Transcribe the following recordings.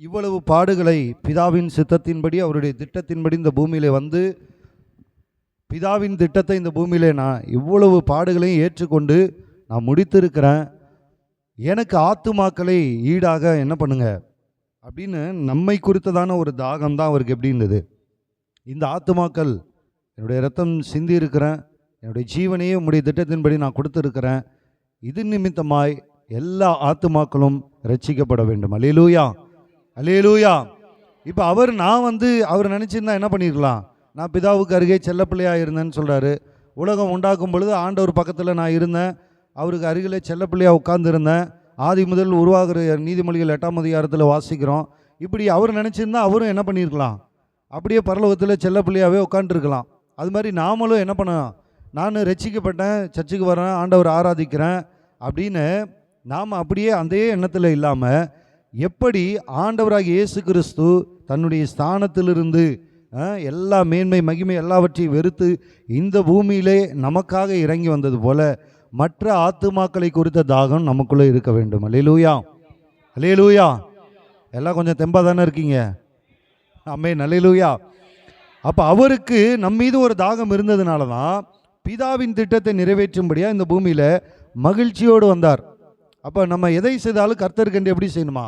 இவ்வளவு பாடுகளை பிதாவின் சித்தத்தின்படி அவருடைய திட்டத்தின்படி இந்த பூமியில் வந்து பிதாவின் திட்டத்தை இந்த பூமியிலே நான் இவ்வளவு பாடுகளையும் ஏற்றுக்கொண்டு நான் முடித்திருக்கிறேன். எனக்கு ஆத்துமாக்களை ஈடாக என்ன பண்ணுங்க? அப்படின்னு நம்மை குறித்ததான ஒரு தாகம் தான் அவருக்கு எப்படி இருந்தது? இந்த ஆத்துமாக்கள் என்னுடைய ரத்தம் சிந்தி இருக்கிறேன். என்னுடைய ஜீவனையே உம்முடைய திட்டத்தின்படி நான் கொடுத்துருக்கிறேன். இது நிமித்தமாய் எல்லா ஆத்துமாக்களும் ரட்சிக்கப்பட வேண்டும். அலேலூயா அலேலூயா இப்போ அவர் நான் வந்து அவர் நினச்சிருந்தா என்ன பண்ணிருக்கலாம்? நான் பிதாவுக்கு அருகே செல்லப்பிள்ளையாக இருந்தேன்னு சொல்கிறாரு உலகம் உண்டாக்கும் பொழுது ஆண்டவர் பக்கத்தில் நான் இருந்தேன். அவருக்கு அருகில் செல்லப்பிள்ளையாக உட்காந்துருந்தேன் ஆதி முதல் உருவாகிற நீதிமொழிகள் எட்டாம் அதிகாரத்தில் வாசிக்கிறோம். இப்படி அவர் நினச்சிருந்தா அவரும் என்ன பண்ணியிருக்கலாம் அப்படியே பரலோகத்தில் செல்லப்பிள்ளையாகவே உட்காந்துருக்கலாம் அது மாதிரி நாமளும் என்ன பண்ணோம் நான் ரட்சிக்கப்பட்டேன் சர்ச்சுக்கு வரேன் ஆண்டவர் ஆராதிக்கிறேன் அப்படின்னு நாம் அப்படியே அதே எண்ணத்தில் இல்லாமல் எப்படி ஆண்டவராக இயேசு கிறிஸ்து தன்னுடைய ஸ்தானத்திலிருந்து எல்லா மேன்மை மகிமை எல்லாவற்றையும் வெறுத்து இந்த பூமியிலே நமக்காக இறங்கி வந்தது போல மற்ற ஆத்துமாக்களை குறித்த தாகம் நமக்குள்ளே இருக்க வேண்டும். அல்லேலூயா. லூயா எல்லாம் கொஞ்சம் தெம்பாக தானே இருக்கீங்க? அம்மே நல்லேலூயா அப்போ அவருக்கு நம் மீது ஒரு தாகம் இருந்ததுனால தான் பிதாவின் திட்டத்தை நிறைவேற்றும்படியாக இந்த பூமியில் மகிழ்ச்சியோடு வந்தார். அப்போ நம்ம எதை செய்தாலும் கர்த்தருக்கு எப்படி செய்யணுமா?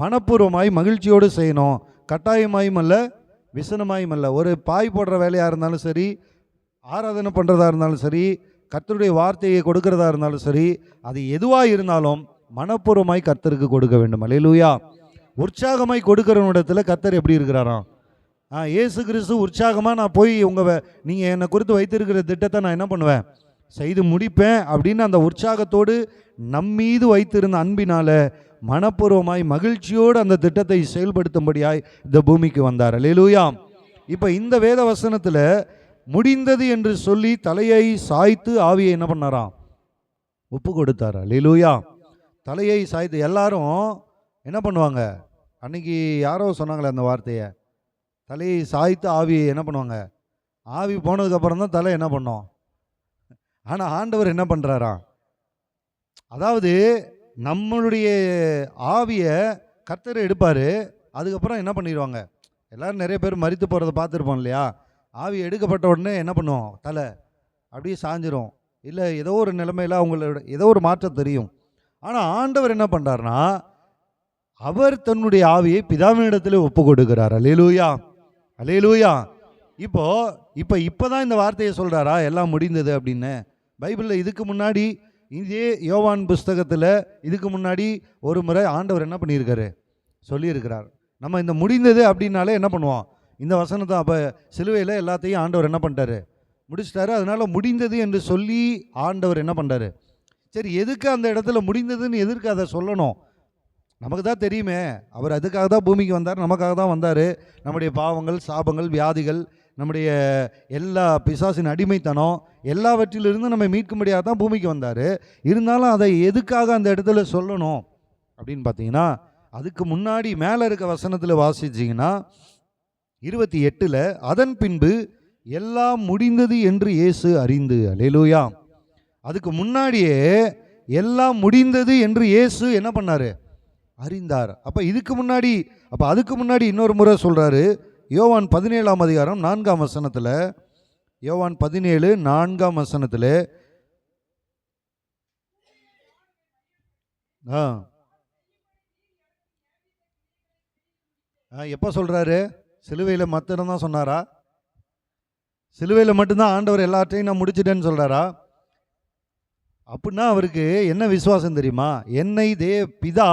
மனப்பூர்வமாய் மகிழ்ச்சியோடு செய்யணும். கட்டாயமாயும் அல்ல விசனமாயும் அல்ல. ஒரு பாய் போடுற வேலையாக இருந்தாலும் சரி ஆராதனை பண்ணுறதா இருந்தாலும் சரி கர்த்தருடைய வார்த்தையை கொடுக்கறதா இருந்தாலும் சரி அது எதுவாக இருந்தாலும் மனப்பூர்வமாய் கர்த்தருக்கு கொடுக்க வேண்டும். அல்லேலூயா உற்சாகமாய் கொடுக்குறவனிடத்தில் கர்த்தர் எப்படி இருக்கிறாராம்? ஆ கிறிஸ்து உற்சாகமாக நான் போய் உங்கள் நீங்கள் என்னை குறித்து வைத்திருக்கிற திட்டத்தை நான் என்ன பண்ணுவேன்? செய்து முடிப்பேன் அப்படின்னு அந்த உற்சாகத்தோடு நம்மீது வைத்திருந்த அன்பினால் மனப்பூர்வமாய் மகிழ்ச்சியோடு அந்த திட்டத்தை செயல்படுத்தும்படியாய் இந்த பூமிக்கு வந்தார். லேலூயாம் இப்போ இந்த வேத வசனத்தில் முடிந்தது என்று சொல்லி தலையை சாய்த்து ஆவியை என்ன பண்ணாராம்? ஒப்பு கொடுத்தார். அல்லேலூயா தலையை சாய்த்து எல்லாரும் என்ன பண்ணுவாங்க? அன்னைக்கு யாரோ சொன்னாங்களே அந்த வார்த்தையை. தலையை சாய்த்து ஆவியை என்ன பண்ணுவாங்க? ஆவி போனதுக்கப்புறம் தான் தலை என்ன பண்ணோம்? ஆனால் ஆண்டவர் என்ன பண்ணுறாராம் அதாவது நம்மளுடைய ஆவியை கர்த்தர் எடுப்பார் அதுக்கப்புறம் என்ன பண்ணிடுவாங்க எல்லோரும் நிறைய பேர் மறித்து போகிறத பார்த்துருப்போம் இல்லையா? ஆவி எடுக்கப்பட்ட உடனே என்ன பண்ணுவோம் தலை அப்படியே சாஞ்சிரும். இல்லை ஏதோ ஒரு நிலைமையில் அவங்களோட ஏதோ ஒரு மாற்றம் தெரியும். ஆனால் ஆண்டவர் என்ன பண்ணுறாருனா அவர் தன்னுடைய ஆவியை பிதாவினிடத்தில் ஒப்பு கொடுக்கிறார் அலேலூயா அலேலூயா இப்போ இப்போ இப்போ தான் இந்த வார்த்தையை சொல்கிறாரா எல்லாம் முடிந்தது அப்படின்னு. பைபிளில் இதுக்கு முன்னாடி இதே யோவான் புஸ்தகத்தில் இதுக்கு முன்னாடி ஒரு முறை ஆண்டவர் என்ன பண்ணியிருக்காரு? சொல்லியிருக்கிறார். நம்ம இந்த முடிந்தது அப்படின்னாலே என்ன பண்ணுவோம்? இந்த வசனத்தை அப்போ சிலுவையில் எல்லாத்தையும் ஆண்டவர் என்ன பண்ணிட்டாரு? முடிச்சிட்டாரு. அதனால் முடிந்தது என்று சொல்லி ஆண்டவர் என்ன பண்ணுறாரு சரி எதுக்கு அந்த இடத்துல முடிந்ததுன்னு எதற்கு அதை சொல்லணும்? நமக்கு தான் தெரியுமே. அவர் அதுக்காக தான் பூமிக்கு வந்தார். நமக்காக தான் வந்தார். நம்முடைய பாவங்கள் சாபங்கள் வியாதிகள் நம்முடைய எல்லா பிசாசின் அடிமைத்தனம் எல்லாவற்றிலிருந்து நம்ம மீட்கும்படியாக தான் பூமிக்கு வந்தார். இருந்தாலும் அதை எதுக்காக அந்த இடத்துல சொல்லணும் அப்படின்னு பார்த்தீங்கன்னா அதுக்கு முன்னாடி மேலே இருக்க வசனத்தில் வாசிச்சிங்கன்னா இருபத்தி எட்டில் அதன் பின்பு எல்லாம் முடிந்தது என்று இயேசு அறிந்து. அலேலூயா அதுக்கு முன்னாடியே எல்லாம் முடிந்தது என்று இயேசு என்ன பண்ணார்? அறிந்தார். அப்போ இதுக்கு முன்னாடி அப்போ அதுக்கு முன்னாடி இன்னொரு முறை சொல்கிறாரு யோவான் பதினேழாம் அதிகாரம் நான்காம் வசனத்தில் யோவான் பதினேழு நான்காம் வசனத்தில் ஆ. எப்போ சொல்கிறாரு சிலுவையில் மத்திரம் தான் சொன்னாரா? சிலுவையில் மட்டும்தான் ஆண்டவர் எல்லாத்தையும் நான் முடிச்சிட்டேன்னு சொல்கிறாரா அப்படின்னா அவருக்கு என்ன விசுவாசம் தெரியுமா? என்னை தே பிதா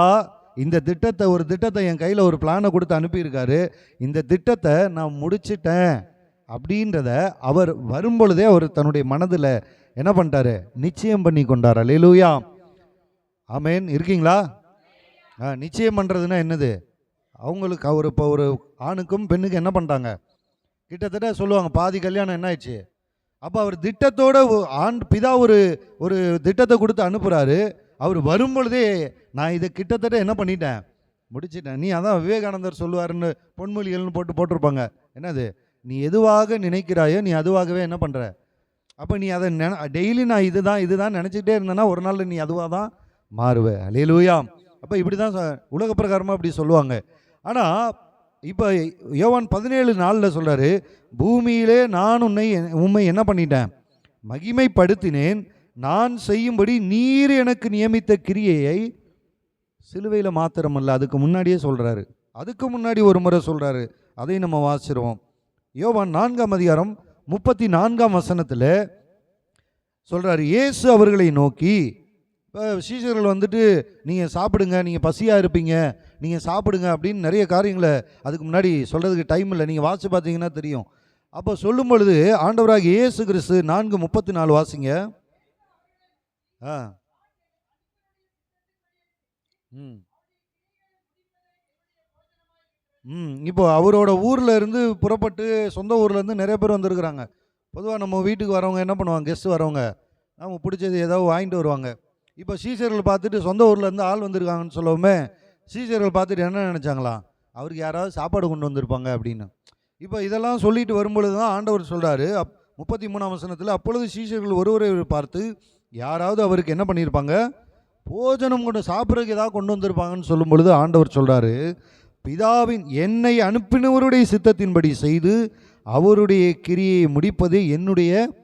இந்த திட்டத்தை ஒரு திட்டத்தை என் கையில் ஒரு பிளானை கொடுத்து அனுப்பியிருக்காரு. இந்த திட்டத்தை நான் முடிச்சிட்டேன் அப்படின்றத அவர் வரும்பொழுதே அவர் தன்னுடைய மனதில் என்ன பண்ணிட்டாரு? நிச்சயம் பண்ணி கொண்டார். அலையிலூயா ஆமேன் இருக்கீங்களா? ஆ நிச்சயம் பண்ணுறதுன்னா என்னது? அவங்களுக்கு அவர் இப்போ ஒரு ஆணுக்கும் பெண்ணுக்கும் என்ன பண்ணிட்டாங்க? கிட்டத்தட்ட சொல்லுவாங்க பாதி கல்யாணம் என்ன ஆயிடுச்சு? அப்போ அவர் திட்டத்தோட ஆண் பிதா ஒரு ஒரு திட்டத்தை கொடுத்து அனுப்புகிறாரு அவர் வரும்பொழுதே நான் இதை கிட்டத்தட்ட என்ன பண்ணிட்டேன்? முடிச்சிட்டேன். நீ அதான் விவேகானந்தர் சொல்லுவாருன்னு பொன்மொழிகள்னு போட்டு போட்டிருப்பாங்க. என்னது? நீ எதுவாக நினைக்கிறாயோ நீ அதுவாகவே என்ன பண்ணுற அப்போ நீ அதை நெ டெய்லி நான் இதுதான் இதுதான் நினச்சிக்கிட்டே இருந்தேன்னா ஒரு நாள் நீ அதுவாக தான் மாறுவ. அலையிலூயாம் அப்போ இப்படி தான் உலக பிரகாரமாக இப்படி சொல்லுவாங்க. ஆனால் இப்போ யோவான் பதினேழு நாளில் சொல்கிறாரு பூமியிலே நான் உன்னை உண்மை என்ன பண்ணிட்டேன்? மகிமைப்படுத்தினேன். நான் செய்யும்படி நீர் எனக்கு நியமித்த கிரியையை சிலுவையில் மாத்திரமல்ல அதுக்கு முன்னாடியே சொல்கிறாரு அதுக்கு முன்னாடி ஒரு முறை சொல்கிறாரு அதை நம்ம வாசிடுவோம் யோவான் நான்காம் அதிகாரம் முப்பத்தி நான்காம் வசனத்தில் சொல்கிறாரு இயேசு அவர்களை நோக்கி இப்போ சீசர்கள் வந்துட்டு நீங்கள் சாப்பிடுங்க நீங்கள் பசியாக இருப்பீங்க நீங்கள் சாப்பிடுங்க அப்படின்னு நிறைய காரியங்களை அதுக்கு முன்னாடி சொல்கிறதுக்கு டைம் இல்லை. நீங்கள் வாசித்து பார்த்தீங்கன்னா தெரியும். அப்போ சொல்லும் பொழுது ஆண்டவராக இயேசு கிறிஸ்து நான்கு முப்பத்தி நாலு வாசிங்க. ஆ. ம். ம் இப்போ அவரோட ஊரில் இருந்து புறப்பட்டு சொந்த ஊர்லேருந்து நிறைய பேர் வந்திருக்கிறாங்க. பொதுவாக நம்ம வீட்டுக்கு வரவங்க என்ன பண்ணுவாங்க? கெஸ்ட் வரவங்க. நம்ம பிடிச்சது ஏதாவது வாங்கிட்டு வருவாங்க. இப்போ சீசர்கள் பார்த்துட்டு சொந்த ஊர்லேருந்து ஆள் வந்திருக்காங்கன்னு சொல்லவுமே சீசர்கள் பார்த்துட்டு என்ன நினச்சாங்களாம் அவருக்கு யாராவது சாப்பாடு கொண்டு வந்திருப்பாங்க அப்படின்னு. இப்போ இதெல்லாம் சொல்லிட்டு வரும்பொழுது தான் ஆண்டவர் சொல்கிறாரு அப் முப்பத்தி மூணாம் வசனத்தில் அப்பொழுது சீசர்கள் ஒருவரை பார்த்து யாராவது அவருக்கு என்ன பண்ணியிருப்பாங்க? போஜனம் கொண்டு சாப்பிட்றதுக்கு ஏதாவது கொண்டு வந்திருப்பாங்கன்னு சொல்லும் பொழுது ஆண்டவர் சொல்கிறாரு பிதாவின் என்னை அனுப்பினவருடைய சித்தத்தின்படி செய்து அவருடைய கிரியை முடிப்பது என்னுடைய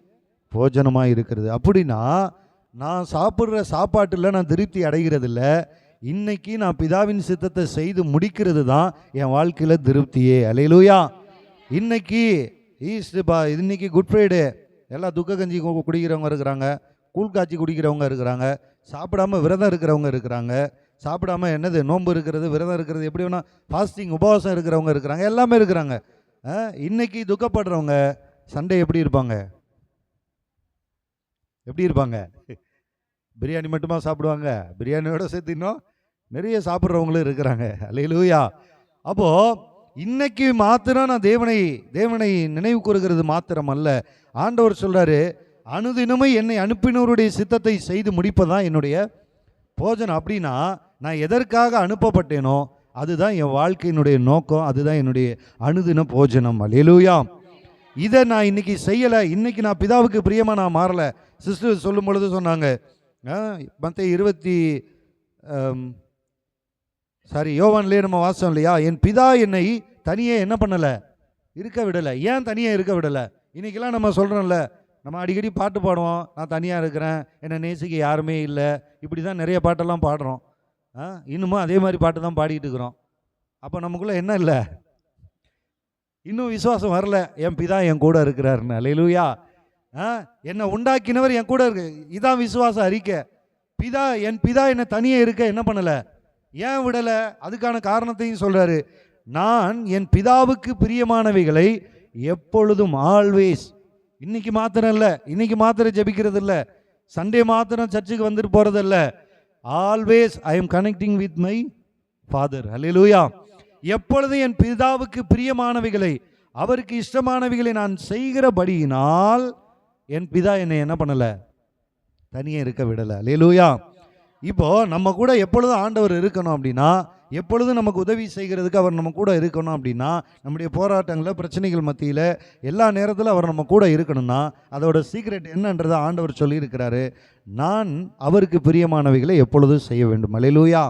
போஜனமாக இருக்கிறது. அப்படின்னா நான் சாப்பிட்ற சாப்பாட்டில் நான் திருப்தி அடைகிறதில்ல. இன்னைக்கு நான் பிதாவின் சித்தத்தை செய்து முடிக்கிறது தான் என் வாழ்க்கையில் திருப்தியே. அலையிலூயா இன்னைக்கு ஈஸ்ட் பா இன்னைக்கு குட் ஃப்ரைடே. எல்லாம் துக்க கஞ்சி கு- குடிக்கிறவங்க இருக்கிறாங்க கூழ் காய்ச்சி குடிக்கிறவங்க இருக்கிறாங்க. சாப்பிடாம விரதம் இருக்கிறவங்க இருக்கிறாங்க. சாப்பிடாம என்னது நோன்பு இருக்கிறது விரதம் இருக்கிறது எப்படி வேணால் ஃபாஸ்டிங் உபவாசம் இருக்கிறவங்க இருக்கிறாங்க எல்லாமே இருக்கிறாங்க. ஆ, இன்னைக்கு துக்கப்படுறவங்க சண்டே எப்படி இருப்பாங்க? எப்படி இருப்பாங்க? பிரியாணி மட்டுமா சாப்பிடுவாங்க? பிரியாணியோட சேர்த்து இன்னும் நிறைய சாப்பிட்றவங்களும் இருக்கிறாங்க. அல்லையிலூயா அப்போது இன்னைக்கு மாத்திரம் நான் தேவனை தேவனை நினைவு கூறுகிறது மாத்திரம் அல்ல ஆண்டவர் சொல்கிறாரு அனுதினமும் என்னை அனுப்பினவருடைய சித்தத்தை செய்து முடிப்பதான் என்னுடைய போஜனம். அப்படின்னா நான் எதற்காக அனுப்பப்பட்டேனோ அதுதான் என் வாழ்க்கையினுடைய நோக்கம் அதுதான் என்னுடைய அனுதின போஜனம். அல்லேலூயா. இதை நான் இன்னைக்கு செய்யலை. இன்னைக்கு நான் பிதாவுக்கு பிரியமாக நான் மாறலை. சிஸ்டர் சொல்லும் பொழுது சொன்னாங்க மற்ற இருபத்தி சாரி யோவான்லேயே நம்ம வாசம் இல்லையா? என் பிதா என்னை தனியே என்ன பண்ணலை? இருக்க விடலை. ஏன் தனியாக இருக்க விடலை? இன்றைக்கெல்லாம் நம்ம சொல்கிறோம்ல நம்ம அடிக்கடி பாட்டு பாடுவோம். நான் தனியாக இருக்கிறேன். என்னை நேசிக்க யாருமே இல்லை. இப்படி தான் நிறைய பாட்டெல்லாம் பாடுறோம். ஆ அதே மாதிரி பாட்டு தான் பாடிக்கிட்டு இருக்கிறோம். அப்போ நமக்குள்ளே என்ன இல்லை? இன்னும் விசுவாசம் வரல. என் பிதா என் கூட இருக்கிறாருன்னு. அலையிலூயா ஆ என்னை உண்டாக்கினவர் என் கூட இருக்கு. இதான் விசுவாச அறிக்கை. பிதா என் பிதா என்னை தனியே இருக்க என்ன பண்ணலை? ஏன் விடலை? அதுக்கான காரணத்தையும் சொல்கிறாரு நான் என் பிதாவுக்கு பிரியமானவைகளை எப்பொழுதும் ஆல்வேஸ் இன்னைக்கு மாத்திரம் இல்லை. இன்னைக்கு மாத்திரம் ஜெபிக்கிறது இல்லை. சண்டே மாத்திரம் சர்ச்சுக்கு வந்துட்டு போகிறது இல்லை. Always I am connecting with my father hallelujah எப்பொழுதும் என் பிதாவுக்கு பிரியமானவைகளை அவருக்கு இஷ்டமானவைகளை நான் செய்கிறபடியினால் என் பிதா என்னை என்ன பண்ணலை? தனியே இருக்க விடலை. அல்லேலூயா இப்போ நம்ம கூட எப்பொழுதும் ஆண்டவர் இருக்கணும் அப்படின்னா எப்பொழுதும் நமக்கு உதவி செய்கிறதுக்கு அவர் நம்ம கூட இருக்கணும் அப்படின்னா நம்முடைய போராட்டங்களில் பிரச்சனைகள் மத்தியில் எல்லா நேரத்திலும் அவர் நம்ம கூட இருக்கணும்னா அதோட சீக்ரெட் என்னன்றதை ஆண்டவர் சொல்லியிருக்கிறாரு. நான் அவருக்கு பிரியமானவைகளை எப்பொழுதும் செய்ய வேண்டும். அலையிலூயா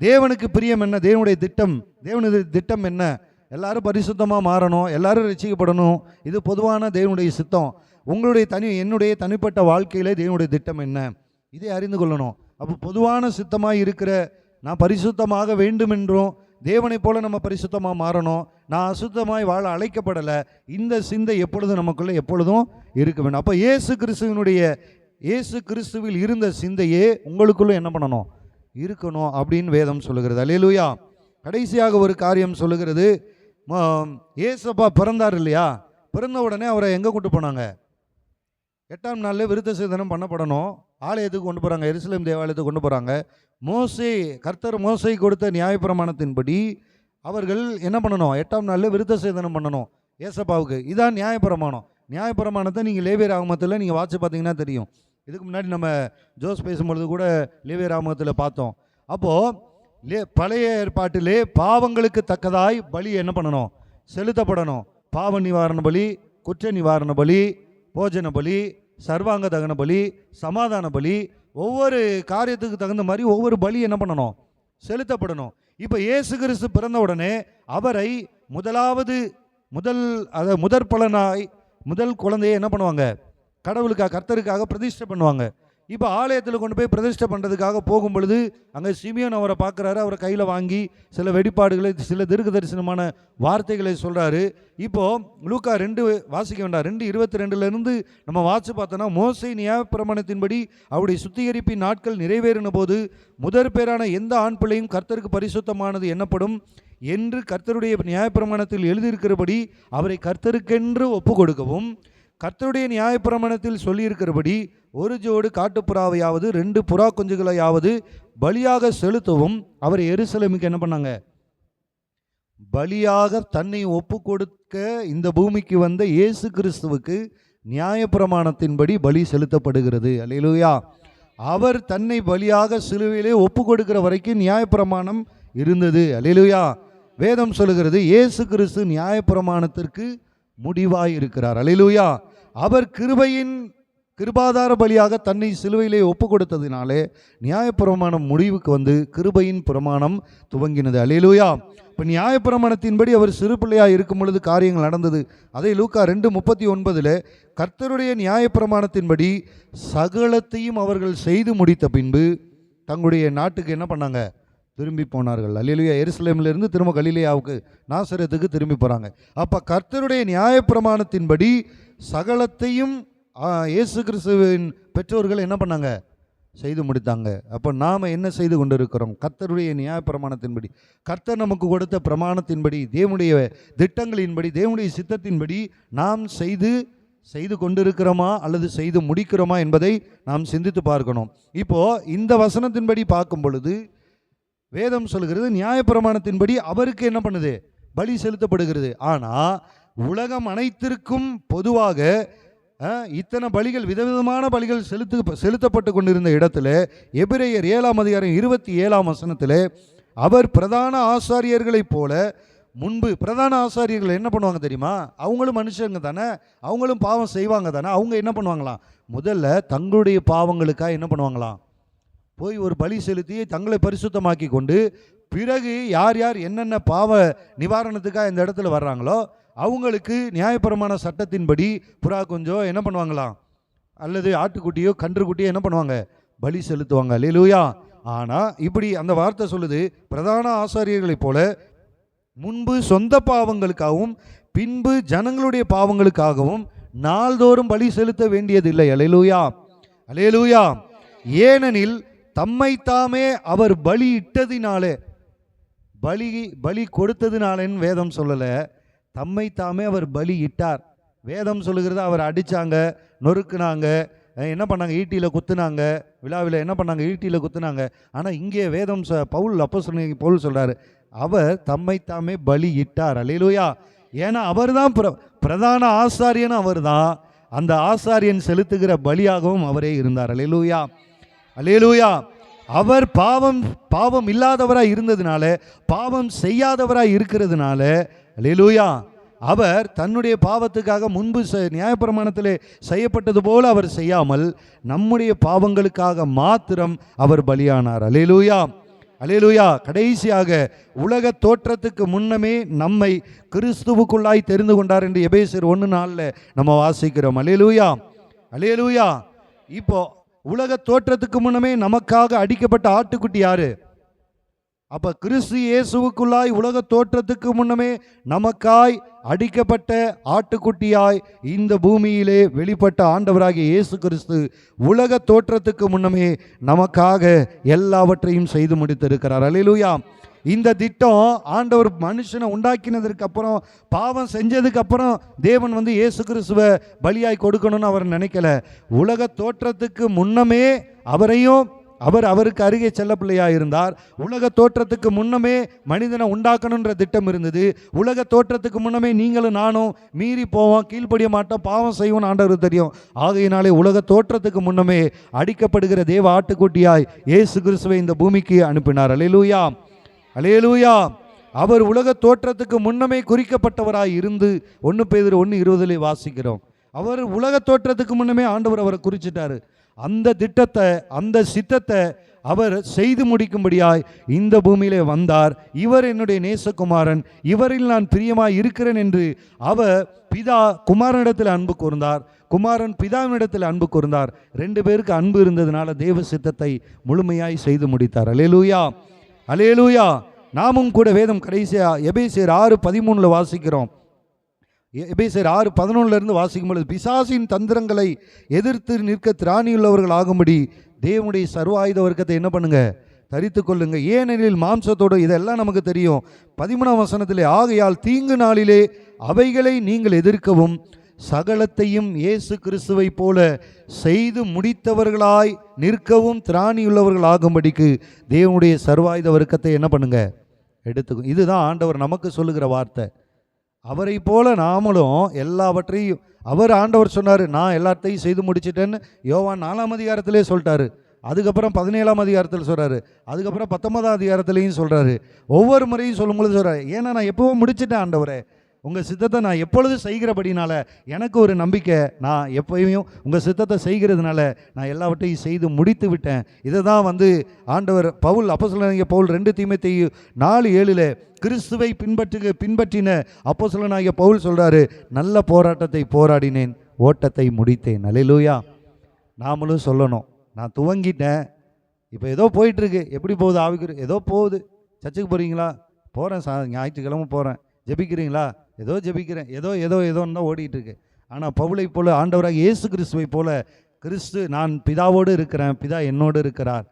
தேவனுக்கு பிரியம் என்ன? தேவனுடைய திட்டம். தேவனுடைய திட்டம் என்ன? எல்லாரும் பரிசுத்தமாக மாறணும். எல்லாரும் ரசிக்கப்படணும் இது பொதுவான தேவனுடைய சித்தம். உங்களுடைய தனி என்னுடைய தனிப்பட்ட வாழ்க்கையிலே தேவனுடைய திட்டம் என்ன? இதை அறிந்து கொள்ளணும். அப்போ பொதுவான சித்தமாக இருக்கிற நான் பரிசுத்தமாக வேண்டுமென்றும். தேவனைப் போல நம்ம பரிசுத்தமாக மாறணும். நான் அசுத்தமாய் வாழ அழைக்கப்படலை. இந்த சிந்தை எப்பொழுதும் நமக்குள்ளே எப்பொழுதும் இருக்க வேண்டும். அப்போ இயேசு கிறிஸ்துவனுடைய இயேசு கிறிஸ்துவில் இருந்த சிந்தையே உங்களுக்குள்ளே என்ன பண்ணணும்? இருக்கணும் அப்படின்னு வேதம் சொல்லுகிறது. அல்லேலூயா. கடைசியாக ஒரு காரியம் சொல்லுகிறது. ஏசப்பா பிறந்தார் இல்லையா? பிறந்த உடனே அவரை எங்கே கூட்டு போனாங்க? எட்டாம் நாளில் விருத்த சேதனம் பண்ணப்படணும். ஆலயத்துக்கு கொண்டு போகிறாங்க எருசலேம் தேவாலயத்துக்கு கொண்டு போகிறாங்க மோசே கர்த்தர் மோசை கொடுத்த நியாயப்பிரமாணத்தின்படி அவர்கள் என்ன பண்ணணும்? எட்டாம் நாளில் விருத்த சேதனம் பண்ணணும். ஏசப்பாவுக்கு. இதான் நியாயப்பிரமாணம். நியாயப்பிரமாணத்தை நீங்கள் லேவியர் ஆகமத்தில் நீங்கள் வாட்சி பார்த்தீங்கன்னா தெரியும். இதுக்கு முன்னாடி நம்ம ஜோஸ் பேசும்பொழுது கூட லேவியர் ஆகமத்தில் பார்த்தோம். அப்போது லே பழைய ஏற்பாட்டிலே பாவங்களுக்கு தக்கதாய் பலி என்ன பண்ணணும்? செலுத்தப்படணும். பாவ நிவாரண பலி குற்ற நிவாரண பலி போஜன பலி சர்வாங்க தகன பலி சமாதான பலி ஒவ்வொரு காரியத்துக்கு தகுந்த மாதிரி ஒவ்வொரு பலி என்ன பண்ணணும்? செலுத்தப்படணும். இப்போ இயேசு கிறிஸ்து பிறந்த உடனே அவரை முதலாவது முதல் அதை முதற் பலனாய் முதல் குழந்தையை என்ன பண்ணுவாங்க? கடவுளுக்காக கர்த்தருக்காக பிரதிஷ்டை பண்ணுவாங்க. இப்போ ஆலயத்தில் கொண்டு போய் பிரதிஷ்டை பண்ணுறதுக்காக போகும் பொழுது அங்கே சிமியோன் அவரை பார்க்குறாரு அவரை கையில் வாங்கி சில வெடிப்பாடுகளை சில தீர்க்க தரிசனமான வார்த்தைகளை சொல்கிறாரு இப்போது லூக்கா ரெண்டு வாசிக்க வேண்டாம். ரெண்டு இருபத்தி ரெண்டுலேருந்து நம்ம வாசிச்சு பார்த்தோன்னா மோசை நியாயப்பிரமாணத்தின்படி அவருடைய சுத்திகரிப்பின் நாட்கள் நிறைவேறின போது முதற் பேரான எந்த ஆண் பிள்ளையும் கர்த்தருக்கு பரிசுத்தமானது என்னப்படும் என்று கர்த்தருடைய நியாயப்பிரமாணத்தில் எழுதியிருக்கிறபடி அவரை கர்த்தருக்கென்று ஒப்பு கொடுக்கவும் கர்த்தருடைய நியாயப்பிரமாணத்தில் சொல்லியிருக்கிறபடி ஒரு ஜோடு காட்டுப்புறாவையாவது ரெண்டு புறா குஞ்சுகளையாவது பலியாக செலுத்தவும் அவர் எருசலேமுக்கு என்ன பண்ணாங்க? பலியாக தன்னை ஒப்பு கொடுக்க இந்த பூமிக்கு வந்த இயேசு கிறிஸ்துவுக்கு நியாயப்பிரமாணத்தின்படி பலி செலுத்தப்படுகிறது. அல்லேலூயா. அவர் தன்னை பலியாக சிலுவையிலே ஒப்பு கொடுக்கிற வரைக்கும் நியாயப்பிரமாணம் இருந்தது. அல்லேலூயா. வேதம் சொல்லுகிறது இயேசு கிறிஸ்து நியாயப்பிரமாணத்திற்கு முடிவாய் இருக்கிறார் அல்லேலூயா. அவர் கிருபையின் கிருபாதார பலியாக தன்னை சிலுவையிலே ஒப்பு கொடுத்ததினாலே நியாயப்பிரமாணம் முடிவுக்கு வந்து கிருபையின் பிரமாணம் துவங்கினது. அலையிலூயா இப்போ நியாயப்பிரமாணத்தின்படி அவர் சிறு பிள்ளையாக இருக்கும் பொழுது காரியங்கள் நடந்தது. அதை லூக்கா ரெண்டு முப்பத்தி ஒன்பதில் கர்த்தருடைய நியாயப்பிரமாணத்தின்படி சகலத்தையும் அவர்கள் செய்து முடித்த பின்பு தங்களுடைய நாட்டுக்கு என்ன பண்ணாங்க? திரும்பி போனார்கள். அலிலுயா எருசலேமிலிருந்து திரும்ப கலிலேயாவுக்கு நாசரத்துக்கு திரும்பி போகிறாங்க அப்போ கர்த்தருடைய நியாயப்பிரமாணத்தின்படி சகலத்தையும் இயேசு கிறிஸ்துவின் பெற்றோர்கள் என்ன பண்ணாங்க? செய்து முடித்தாங்க. அப்போ நாம் என்ன செய்து கொண்டிருக்கிறோம்? கர்த்தருடைய நியாயப்பிரமாணத்தின்படி கர்த்தர் நமக்கு கொடுத்த பிரமாணத்தின்படி தேவனுடைய திட்டங்களின்படி தேவனுடைய சித்தத்தின்படி நாம் செய்து செய்து கொண்டிருக்கிறோமா? அல்லது செய்து முடிக்கிறோமா? என்பதை நாம் சிந்தித்து பார்க்கணும். இப்போது இந்த வசனத்தின்படி பார்க்கும் பொழுது வேதம் சொல்கிறது நியாயப்பிரமாணத்தின்படி அவருக்கு என்ன பண்ணுது? பலி செலுத்தப்படுகிறது. ஆனால் உலகம் அனைத்திற்கும் பொதுவாக இத்தனை பலிகள் விதவிதமான பலிகள் செலுத்து செலுத்தப்பட்டு கொண்டிருந்த இடத்துல எபிரேயர் ஏழாம் அதிகாரம் இருபத்தி ஏழாம் வசனத்தில் அவர் பிரதான ஆசாரியர்களைப் போல முன்பு பிரதான ஆசாரியர்கள் என்ன பண்ணுவாங்க தெரியுமா? அவங்களும் மனுஷங்க தானே அவங்களும் பாவம் செய்வாங்க தானே அவங்க என்ன பண்ணுவாங்களாம்? முதல்ல தங்களுடைய பாவங்களுக்காக என்ன பண்ணுவாங்களாம்? போய் ஒரு பலி செலுத்தி தங்களை பரிசுத்தமாக்கி கொண்டு பிறகு யார் யார் என்னென்ன பாவ நிவாரணத்துக்காக இந்த இடத்துல வர்றாங்களோ அவங்களுக்கு நியாயபரமான சட்டத்தின்படி புறா கொஞ்சம் என்ன பண்ணுவாங்களாம் அல்லது ஆட்டுக்குட்டியோ கன்றுக்குட்டியோ என்ன பண்ணுவாங்க? பலி செலுத்துவாங்க. அல்லேலூயா. ஆனால் இப்படி அந்த வார்த்தை சொல்லுது. பிரதான ஆசாரியர்களைப் போல முன்பு சொந்த பாவங்களுக்காகவும் பின்பு ஜனங்களுடைய பாவங்களுக்காகவும் நாள்தோறும் பலி செலுத்த வேண்டியதில்லை. அலேலூயா அலேலூயா ஏனெனில் தம்மை தாமே அவர் பலி இட்டதினாலே பலி பலி கொடுத்ததினாலேன்னு வேதம் சொல்லலை. தம்மை தாமே அவர் பலி இட்டார் வேதம் சொல்லுகிறது அவர் அடித்தாங்க நொறுக்குனாங்க என்ன பண்ணாங்க? ஈட்டியில் குத்துனாங்க விழாவில் என்ன பண்ணாங்க? ஈட்டியில் குத்துனாங்க. ஆனால் இங்கே வேதம் ச பவுல் அப்போ சொன்னீங்க பவுல் சொல்கிறாரு அவர் தம்மை தாமே பலி இட்டார் அல்லேலூயா. ஏன்னா அவர் தான் பிர பிரதான ஆசாரியன் அவர் தான் அந்த ஆசாரியன் செலுத்துகிற பலியாகவும் அவரே இருந்தார். அல்லேலூயா. அல்லேலூயா. அவர் பாவம் பாவம் இல்லாதவராக இருந்ததுனால பாவம் செய்யாதவராக இருக்கிறதுனால அல்லேலூயா அவர் தன்னுடைய பாவத்துக்காக முன்பு நியாயப்பிரமாணத்தில் செய்யப்பட்டது போல அவர் செய்யாமல் நம்முடைய பாவங்களுக்காக மாத்திரம் அவர் பலியானார். அலேலூயா அலேலூயா கடைசியாக உலக தோற்றத்துக்கு முன்னமே நம்மை கிறிஸ்துவுக்குள்ளாய் தெரிந்து கொண்டார் என்று எபேசர் ஒன்று நாளில் நம்ம வாசிக்கிறோம். அலேலூயா அலேலூயா இப்போ உலக தோற்றத்துக்கு முன்னமே நமக்காக அடிக்கப்பட்ட ஆட்டுக்குட்டி யாரு? அப்போ கிறிஸ்து இயேசுவுக்குள்ளாய் உலக தோற்றத்துக்கு முன்னமே நமக்காய் அடிக்கப்பட்ட ஆட்டுக்குட்டியாய் இந்த பூமியிலே வெளிப்பட்ட ஆண்டவராகிய இயேசு கிறிஸ்து உலக தோற்றத்துக்கு முன்னமே நமக்காக எல்லாவற்றையும் செய்து முடித்திருக்கிறார். அல்லேலூயா இந்த திட்டம் ஆண்டவர் மனுஷனை உண்டாக்கினதற்கு அப்புறம் பாவம் செஞ்சதுக்கு அப்புறம் தேவன் வந்து இயேசு கிறிஸ்துவை பலியாய் கொடுக்கணும்னு அவர் நினைக்கல. உலக தோற்றத்துக்கு முன்னமே அவரையும் அவர் அவருக்கு அருகே செல்லப்பிள்ளையா இருந்தார். உலக தோற்றத்துக்கு முன்னமே மனிதனை உண்டாக்கணுன்ற திட்டம் இருந்தது. உலக தோற்றத்துக்கு முன்னமே நீங்களும் நானும் மீறி போவோம் கீழ்ப்படிய மாட்டோம் பாவம் செய்வோம் ஆண்டவர் தெரியும். ஆகையினாலே உலக தோற்றத்துக்கு முன்னமே அடிக்கப்படுகிற தேவ ஆட்டுக்குட்டியாய் இயேசு கிறிஸ்துவை இந்த பூமிக்கு அனுப்பினார். அல்லேலூயா அல்லேலூயா அவர் உலக தோற்றத்துக்கு முன்னமே குறிக்கப்பட்டவராய் இருந்து ஒன்று பேர் ஒன்று இருபதுலேயே வாசிக்கிறோம். அவர் உலக தோற்றத்துக்கு முன்னமே ஆண்டவர் அவரை குறிச்சிட்டாரு. அந்த திட்டத்தை அந்த சித்தத்தை அவர் செய்து முடிக்கும்படியாய் இந்த பூமியிலே வந்தார். இவர் என்னுடைய நேசகுமாரன். இவரில் நான் பிரியமாய் இருக்கிறேன் என்று அவர் பிதா குமாரனிடத்தில் அன்பு கூர்ந்தார். குமாரன் பிதாவினிடத்தில் அன்பு கூர்ந்தார். ரெண்டு பேருக்கு அன்பு இருந்ததுனால தேவ சித்தத்தை முழுமையாய் செய்து முடித்தார். அலேலூயா அலேலூயா நாமும் கூட வேதம் கடைசியா எபேசியர் ஆறு பதிமூணில் வாசிக்கிறோம். எபேசர் ஆறு பதினொன்றுலேருந்து வாசிக்கும் பொழுது பிசாசின் தந்திரங்களை எதிர்த்து நிற்க திராணியுள்ளவர்கள் ஆகும்படி தேவனுடைய சர்வாயுத வர்க்கத்தை என்ன பண்ணுங்க? தரித்து கொள்ளுங்க. ஏனெனில் மாம்சத்தோடு இதெல்லாம் நமக்கு தெரியும். பதிமூணாம் வசனத்திலே ஆகையால் தீங்கு நாளிலே அவைகளை நீங்கள் எதிர்க்கவும் சகலத்தையும் இயேசு கிறிஸ்துவை போல செய்து முடித்தவர்களாய் நிற்கவும் திராணியுள்ளவர்கள் ஆகும்படிக்கு தேவனுடைய சர்வாயுத வர்க்கத்தை என்ன பண்ணுங்க? எடுத்துக்கும். இதுதான் ஆண்டவர் நமக்கு சொல்லுகிற வார்த்தை. அவரை போல நாமளும் எல்லாவற்றையும் அவர் ஆண்டவர் சொன்னார் நான் எல்லாத்தையும் செய்து முடிச்சிட்டேன்னு யோவான் நாலாம் அதிகாரத்திலே சொல்லிட்டாரு. அதுக்கப்புறம் பதினேழாம் அதிகாரத்தில் சொல்கிறாரு அதுக்கப்புறம் பத்தொன்பதாம் அதிகாரத்திலையும் சொல்கிறாரு ஒவ்வொரு முறையும் சொல்லும்பொழுது சொல்கிறாரு ஏன்னா நான் எப்போவும் முடிச்சிட்டேன் ஆண்டவரே. உங்கள் சித்தத்தை நான் எப்பொழுதும் செய்கிறபடினால எனக்கு ஒரு நம்பிக்கை. நான் எப்பயும் உங்கள் சித்தத்தை செய்கிறதுனால நான் எல்லாவற்றையும் செய்து முடித்து விட்டேன். இதை தான் வந்து ஆண்டவர் பவுல் அப்போஸ்தலனாகிய பவுல் ரெண்டு தீமைத்தையும் நாலு ஏழில் கிறிஸ்துவை பின்பற்றுக பின்பற்றின அப்போஸ்தலனாகிய பவுல் சொல்கிறாரு நல்ல போராட்டத்தை போராடினேன் ஓட்டத்தை முடித்தேன். அலையிலூயா நாமளும் சொல்லணும். நான் துவங்கிட்டேன். இப்போ ஏதோ போயிட்டுருக்கு. எப்படி போகுது? ஆவிக்குரு ஏதோ போகுது. சர்ச்சுக்கு போகிறீங்களா போகிறேன் சா ஞாயிற்றுக்கிழமை போகிறேன் ஜெபிக்கிறீங்களா? ஏதோ ஜெபிக்கிறேன். ஏதோ ஏதோ ஏதோன்னு தான் ஓடிட்டுருக்கு ஆனால் பவுளை போல ஆண்டவராக இயேசு கிறிஸ்துவை போல கிறிஸ்து நான் பிதாவோடு இருக்கிறேன். பிதா என்னோடு இருக்கிறார்.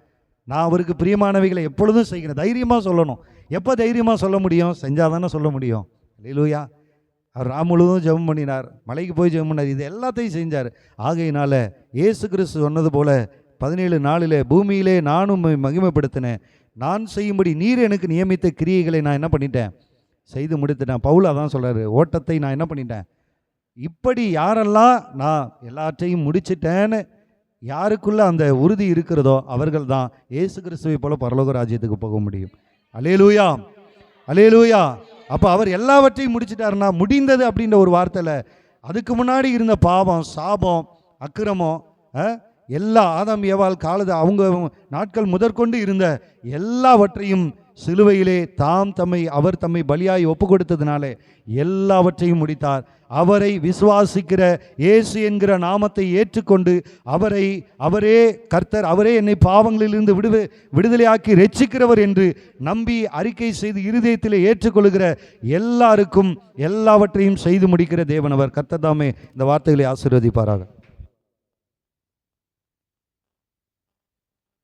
நான் அவருக்கு பிரியமானவைகளை எப்பொழுதும் செய்கிறேன். தைரியமாக சொல்லணும். எப்போ தைரியமாக சொல்ல முடியும்? செஞ்சால் தானே சொல்ல முடியும். லீலூயா அவர் ராம் முழுவதும் ஜெபம் பண்ணினார். மலைக்கு போய் ஜெபம் பண்ணார். இது எல்லாத்தையும் செஞ்சார். ஆகையினால இயேசு கிறிஸ்து சொன்னது போல பதினேழு நாளில் பூமியிலே நானும் மகிமைப்படுத்தினேன். நான் செய்யும்படி நீர் எனக்கு நியமித்த கிரியைகளை நான் என்ன பண்ணிட்டேன்? செய்து முடித்துட்டேன். பவுலாக தான் சொல்கிறாரு ஓட்டத்தை நான் என்ன பண்ணிட்டேன்? இப்படி யாரெல்லாம் நான் எல்லாற்றையும் முடிச்சிட்டேன்னு யாருக்குள்ளே அந்த உறுதி இருக்கிறதோ அவர்கள் தான் ஏசு கிறிஸ்துவை போல பரலோக ராஜ்யத்துக்கு போக முடியும். அலேலூயா அலேலூயா அப்போ அவர் எல்லாவற்றையும் முடிச்சிட்டாருன்னா முடிந்தது அப்படின்ற ஒரு வார்த்தையில் அதுக்கு முன்னாடி இருந்த பாவம் சாபம் அக்கிரமம் எல்லா ஆதாம் ஏவாள் காலது அவங்க நாட்கள் முதற்கொண்டு இருந்த எல்லாவற்றையும் சிலுவையிலே தாம் தம்மை அவர் தம்மை பலியாய் ஒப்பு கொடுத்ததுனாலே எல்லாவற்றையும் முடித்தார். அவரை விசுவாசிக்கிற இயேசு என்கிற நாமத்தை ஏற்றுக்கொண்டு அவரை அவரே கர்த்தர் அவரே என்னை பாவங்களிலிருந்து விடுவி விடுதலையாக்கி ரட்சிக்கிறவர் என்று நம்பி அறிக்கை செய்து இருதயத்திலே ஏற்றுக்கொள்கிற எல்லாருக்கும் எல்லாவற்றையும் செய்து முடிக்கிற தேவன் அவர். கர்த்தர் தாமே இந்த வார்த்தைகளை ஆசீர்வதிப்பாராக.